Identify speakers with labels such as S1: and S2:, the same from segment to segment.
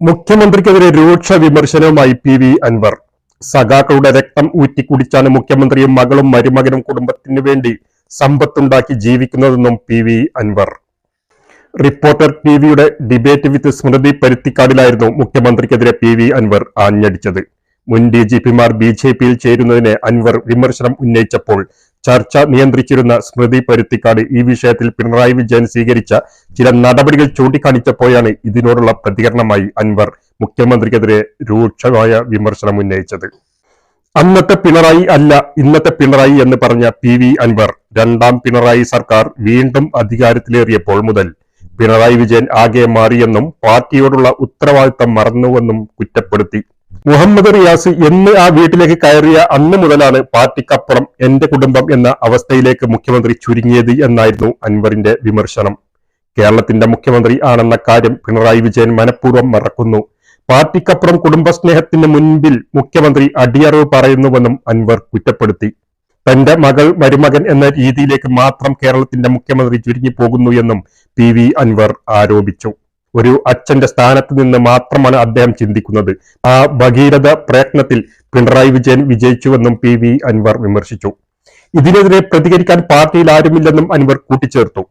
S1: മുഖ്യമന്ത്രിക്കെതിരെ രൂക്ഷ വിമർശനവുമായി പി വി അൻവർ. സഖാക്കളുടെ രക്തം ഊറ്റിക്കുടിച്ചാണ് മുഖ്യമന്ത്രിയും മകളും മരുമകനും കുടുംബത്തിനു വേണ്ടി സമ്പത്തുണ്ടാക്കി ജീവിക്കുന്നതെന്നും P V Anvar. Reporter T വിയുടെ ഡിബേറ്റ് വിത്ത് സ്മൃതി പരുത്തിക്കാടിലായിരുന്നു മുഖ്യമന്ത്രിക്കെതിരെ പി വി അൻവർ ആഞ്ഞടിച്ചത്. മുൻ ഡി ജി പിമാർ ബി ജെ പിയിൽ ചേരുന്നതിനെ അൻവർ വിമർശനം ഉന്നയിച്ചപ്പോൾ ചർച്ച നിയന്ത്രിച്ചിരുന്ന സ്മൃതി പരുത്തിക്കാട് ഈ വിഷയത്തിൽ പിണറായി വിജയൻ സ്വീകരിച്ച ചില നടപടികൾ ചൂണ്ടിക്കാണിച്ചപ്പോഴാണ് ഇതിനോടുള്ള പ്രതികരണമായി അൻവർ മുഖ്യമന്ത്രിക്കെതിരെ രൂക്ഷമായ വിമർശനം ഉന്നയിച്ചത്. അന്നത്തെ പിണറായി അല്ല ഇന്നത്തെ പിണറായി എന്ന് പറഞ്ഞ പി വി അൻവർ രണ്ടാം പിണറായി സർക്കാർ വീണ്ടും അധികാരത്തിലേറിയപ്പോൾ മുതൽ പിണറായി വിജയൻ ആകെ മാറിയെന്നും പാർട്ടിയോടുള്ള ഉത്തരവാദിത്തം മറന്നുവെന്നും കുറ്റപ്പെടുത്തി. മുഹമ്മദ് റിയാസ് എന്ന് ആ വീട്ടിലേക്ക് കയറിയ അന്ന് മുതലാണ് പാർട്ടിക്കപ്പുറം എന്റെ കുടുംബം എന്ന അവസ്ഥയിലേക്ക് മുഖ്യമന്ത്രി ചുരുങ്ങിയത് എന്നായിരുന്നു അൻവറിന്റെ വിമർശനം. കേരളത്തിന്റെ മുഖ്യമന്ത്രി ആണെന്ന കാര്യം പിണറായി വിജയൻ മനഃപൂർവം മറക്കുന്നു. പാർട്ടിക്കപ്പുറം കുടുംബസ്നേഹത്തിന് മുൻപിൽ മുഖ്യമന്ത്രി അടിയറവ് പറയുന്നുവെന്നും അൻവർ കുറ്റപ്പെടുത്തി. തന്റെ മകൾ മരുമകൻ എന്ന രീതിയിലേക്ക് മാത്രം കേരളത്തിന്റെ മുഖ്യമന്ത്രി ചുരുങ്ങി പോകുന്നു എന്നും പി അൻവർ ആരോപിച്ചു. ഒരു അച്ഛന്റെ സ്ഥാനത്ത് നിന്ന് മാത്രമാണ് അദ്ദേഹം ചിന്തിക്കുന്നത്. ആ ഭഗീരഥ പ്രയത്നത്തിൽ പിണറായി വിജയൻ വിജയിച്ചുവെന്നും പി വി അൻവർ വിമർശിച്ചു. ഇതിനെതിരെ പ്രതികരിക്കാൻ പാർട്ടിയിൽ ആരുമില്ലെന്നും അൻവർ കൂട്ടിച്ചേർത്തു.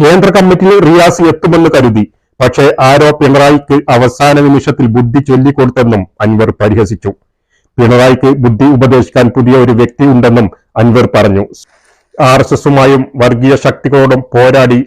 S1: കേന്ദ്ര കമ്മിറ്റിയിൽ റിയാസ് എത്തുമെന്ന് കരുതി. പക്ഷേ ആരോ പിണറായിക്ക് അവസാന നിമിഷത്തിൽ ബുദ്ധി ചൊല്ലിക്കൊടുത്തെന്നും അൻവർ പരിഹസിച്ചു. പിണറായിക്ക് ബുദ്ധി ഉപദേശിക്കാൻ പുതിയ ഒരു വ്യക്തി ഉണ്ടെന്നും അൻവർ പറഞ്ഞു. ആർ എസ് എസുമായും വർഗീയ ശക്തികളോടും പോരാടി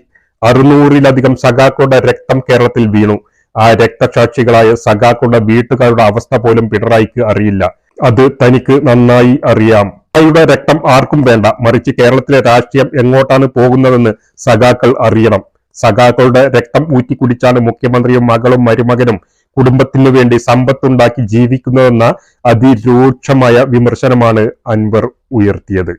S1: അറുന്നൂറിലധികം സഖാക്കളുടെ രക്തം കേരളത്തിൽ വീണു. ആ രക്തസാക്ഷികളായ സഖാക്കളുടെ വീട്ടുകാരുടെ അവസ്ഥ പോലും പിണറായിക്ക് അറിയില്ല. അത് തനിക്ക് നന്നായി അറിയാം. പിണറായിയുടെ രക്തം ആർക്കും വേണ്ട. മറിച്ച് കേരളത്തിലെ രാഷ്ട്രീയം എങ്ങോട്ടാണ് പോകുന്നതെന്ന് സഖാക്കൾ അറിയണം. സഖാക്കളുടെ രക്തം ഊറ്റിക്കുടിച്ചാണ് മുഖ്യമന്ത്രിയും മകളും മരുമകനും കുടുംബത്തിനു വേണ്ടി സമ്പത്തുണ്ടാക്കി ജീവിക്കുന്നതെന്ന അതിരൂക്ഷമായ വിമർശനമാണ് അൻവർ ഉയർത്തിയത്.